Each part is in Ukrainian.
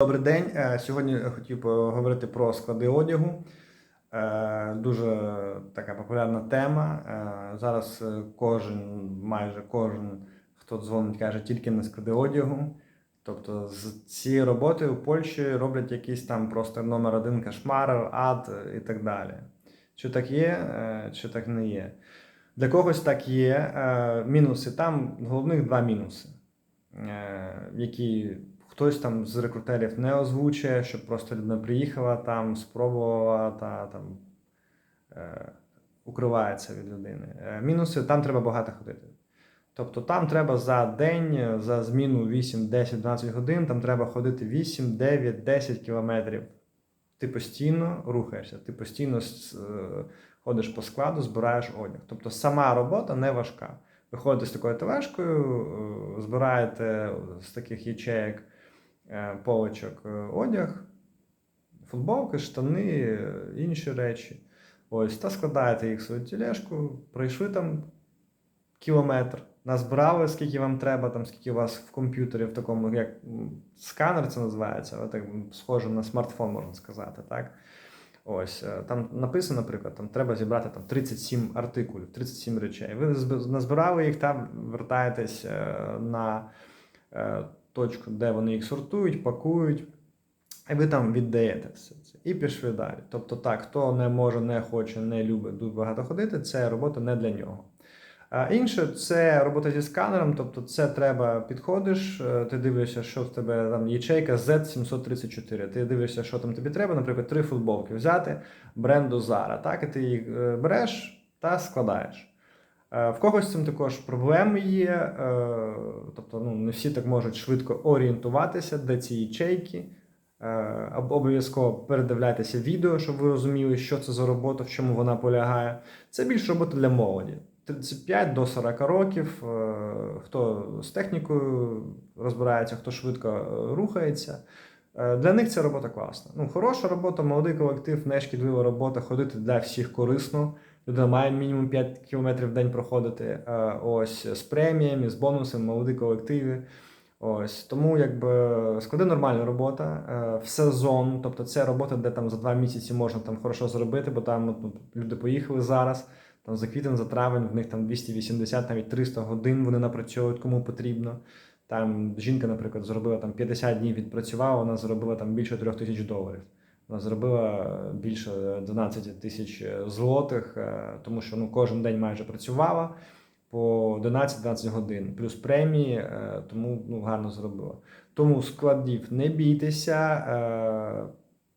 Добрий день. Е, Сьогодні хотів поговорити про склади одягу. Е, Дуже така популярна тема. Е, Зараз кожен, майже кожен, хто дзвонить, каже тільки на склади одягу. Тобто з цієї роботи у Польщі роблять якийсь там просто номер один кошмар, ад і так далі. Чи так є, чи так не є. Для когось так є. Мінуси там головних два мінуси, які хтось там з рекрутерів не озвучує, щоб просто людина приїхала там, спробувала та там е, укривається від людини. Е, Мінуси там треба багато ходити. Тобто там треба за день, за зміну 8, 10, 12 годин, там треба ходити 8, 9, 10 кілометрів. Ти постійно рухаєшся, ти постійно е, ходиш по складу, збираєш одяг. Тобто сама робота не важка. Виходите з такою тележкою, е, збираєте з таких ячеїк е, полочок е, одяг, футболки, штани, е, інші речі. Ось, та складаєте їх в свою тележку, пройшли там кілометр, назбирали, скільки вам треба, там, скільки у вас в комп'ютері, в такому, як сканер це називається, але так схоже на смартфон, можна сказати. Так? Ось, е, там написано, наприклад, там треба зібрати там 37 артикулів, 37 речей. Ви назбирали їх, там вертаєтесь е, на е, точку, де вони їх сортують, пакують, і ви там віддаєте все це. І пішли далі. Тобто, так, хто не може, не хоче, не любить дуже багато ходити, це робота не для нього. А інше це робота зі сканером, тобто це треба підходиш, е, ти дивишся, що в тебе там ячейка Z734. Ти дивишся, що там тобі треба, наприклад, три футболки взяти бренду Zara, так, і ти їх е, береш та складаєш. Е, В когось з цим також проблеми є, е, тобто ну, не всі так можуть швидко орієнтуватися, де ці ячейки. Е, Обов'язково передивляйтеся відео, щоб ви розуміли, що це за робота, в чому вона полягає. Це більш робота для молоді. 35 до 40 років. Хто з технікою розбирається, хто швидко рухається. Для них ця робота класна. Ну, хороша робота, молодий колектив, нешкідлива робота, ходити для всіх корисно. Людина має мінімум 5 км в день проходити. Е, Ось з преміями, з бонусами, молоді колективи. Ось тому, якби склади нормальна робота е, в сезон. Тобто це робота, де там за два місяці можна там хорошо зробити, бо там ну, люди поїхали зараз. Там за квітень, за травень, в них там 280, навіть 300 годин вони напрацьовують, кому потрібно. Там жінка, наприклад, зробила там 50 днів відпрацювала, вона зробила там більше 3 тисяч доларів. Зробила більше 12 тисяч злотих, е, тому що ну, кожен день майже працювала по 11-12 годин, плюс премії, е, тому ну, гарно зробила. Тому складів не бійтеся, е,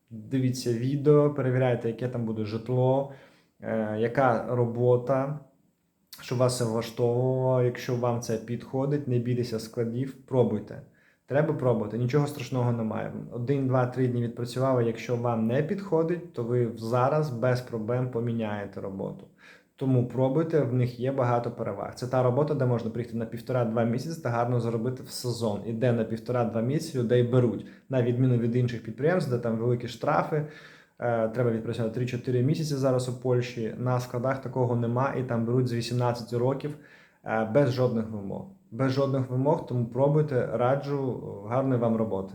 дивіться відео, перевіряйте, яке там буде житло, е, яка робота, щоб вас влаштовувало. Якщо вам це підходить, не бійтеся складів, пробуйте. Треба пробувати, нічого страшного немає. Один, два, три дні відпрацювали. Якщо вам не підходить, то ви зараз без проблем поміняєте роботу. Тому пробуйте, в них є багато переваг. Це та робота, де можна приїхати на півтора-два місяці та гарно заробити в сезон. І де на півтора-два місяці людей беруть, на відміну від інших підприємств, де там великі штрафи. е, Треба відпрацювати 3-4 місяці зараз у Польщі. На складах такого нема, і там беруть з 18 років без жодних вимог. Без жодних вимог, тому пробуйте, раджу гарної вам роботи.